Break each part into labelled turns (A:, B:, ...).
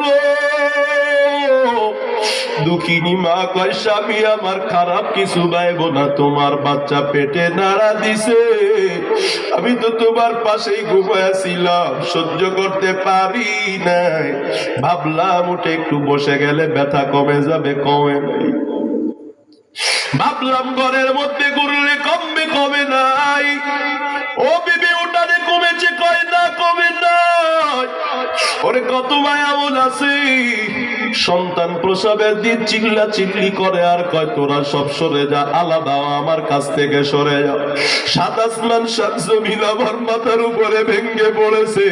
A: করো দুঃখিনী মা কয়, স্বামী, আমার খারাপ কিছু বাইব না। তোমার বাচ্চা পেটে নাড়া দিছে। আমি তো তোমার পাশেই ঘুমাইছিলাম সহ্য করতে পারি নাই। ভাবলাম উঠে একটু বসে গেলে ব্যথা কমে যাবে, কমে নাই। ভাবলাম ঘরের মধ্যে ঘুরলে কমবে, কমে নাই। ও বিবি, উঠানে কমেছে কয় না কমে নাই ওরে কত মায়া মন আছে? সন্তান প্রসবের দিন চিল্লা চিল্লি করে, আর কয়, তোরা সব সরে যা, আলাদা আমার কাছ থেকে সরে যা। সাত আসমান, সাত জমিন আমার মাথার উপরে ভেঙ্গে পড়েছে।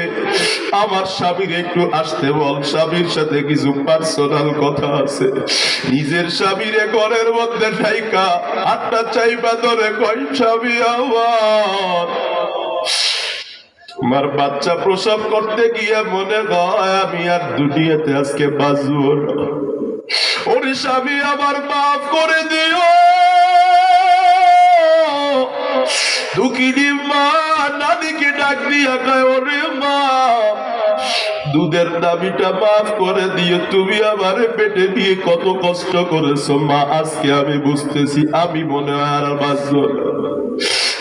A: আমার স্বামীর একটু আসতে বল, স্বামীর সাথে কিছু পার্সোনাল কথা আছে। নিজের স্বামীরে ঘরের মধ্যে ঠাইকা আটটা চাইবা ধরে কয়, স্বামী আমার আমার বাচ্চা প্রসব করতে গিয়ে মনে হয় আমি আর দুনিয়াতে আজকে বাঁচবো ওর স্বামী, আমার মাফ করে দিও। দুঃখিনী মা, নানিকে ডাক দিয়া কয়, ওরে মা দুধের দাবিটা মাফ করে দিয়ে তুমি আমার পেটে দিয়ে কত কষ্ট করেছ, মা, আজকে আমি বুঝতেছি, আমি মনে আর বাঁচবো না।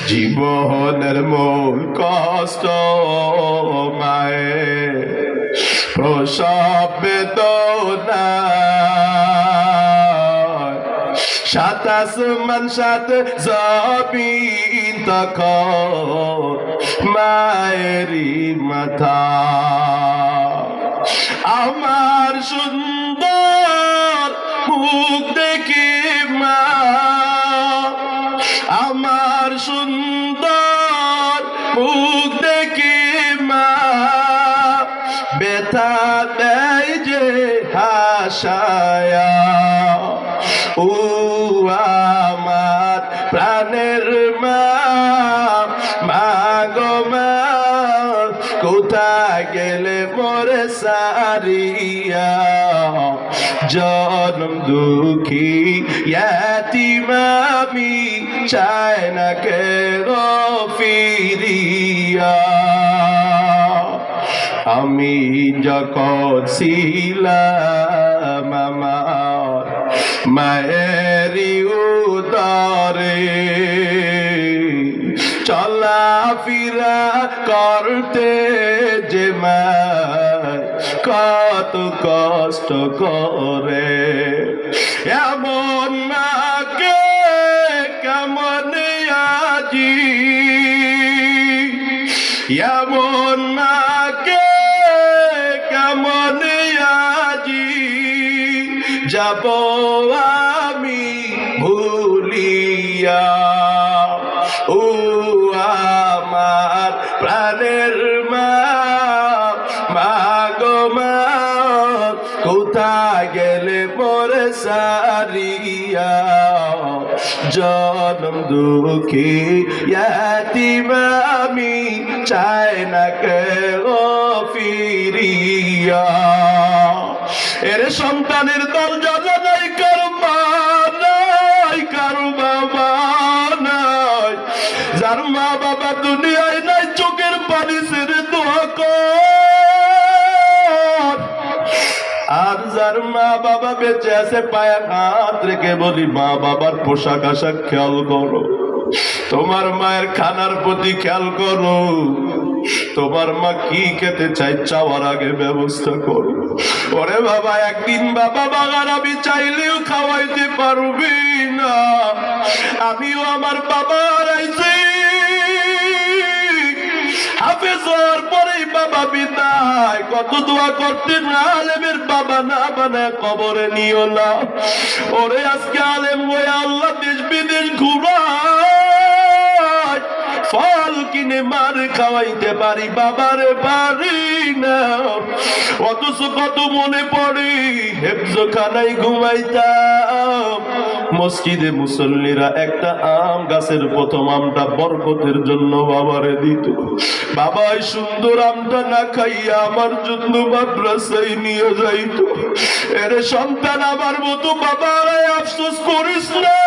A: জীবনের মূল কষ্ট মায়ে প্রসব বেদনা। সাত আসমান সাত জবিন তখন মায়েরই মাথা। আমার সুন্দর মুখ দেখে মা, আমার সুন্দর মুখ দেখে মা, ব্যথা দেয় যে হাসায়া। ও আমার জনম দুঃখী, ইয়াতিমামি চায় না কে ফিরিয়া। আমি যখন ছিলাম আমার মায়েরি উদরে চলা ফিরা করতে যে মায় কত কষ্ট করে। এমন নাকে কেমন আজি? এমন নাকে কেমন আজি? যাব আমি ভুলিয়া মা, কোথায় গেলে পরে সারিয়া? জনম দুঃখী আমি চায় না কে ও ফিরিয়া। এর সন্তানের দল জানা নাই, কারও নাই, কারও বাবা নাই। যার মা বাবা দুনিয়ায় নাই, চোখের পানি ছেড়ে দোয়া কর। আর যার মা বাবা বেঁচে আছে পায়ে হাত রেখে বলি, মা বাবার পোশাক আশাক খেয়াল করো। তোমার মায়ের খানার প্রতি খেয়াল করো। তোমার মা কি খেতে চাই চাওয়ার আগে ব্যবস্থা করো। ওরে বাবা, একদিন বাবা বাগার আমি চাইলেও খাওয়াইতে পারবি না। আমিও আমার বাবা হারাইছি হাফেজ হওয়ার পরেই বাবা বিদায়। কত দোয়া করতে না আলেমের বাবা না বানায় কবরে নিও না। ওরে আজকে আলেম হয়ে আল্লাহ দেশ বিদেশ ঘুরায়। ফল কিনে মার খাওয়াইতে পারি বাবারে পারি না। অথচ কত মনে পড়ে হেফজ খানায় ঘুমাইতাম। মসজিদে মুসল্লিরা একটা আম গাছের প্রথম আমটা বরকতের জন্য বাবারে দিত। বাবাই সুন্দর আমটা না খাইয়া আমার জন্য মাদ্রাসায় নিয়ে যাইত। এর সন্তান আমার মতো বাবারাই আফসোস করিস না।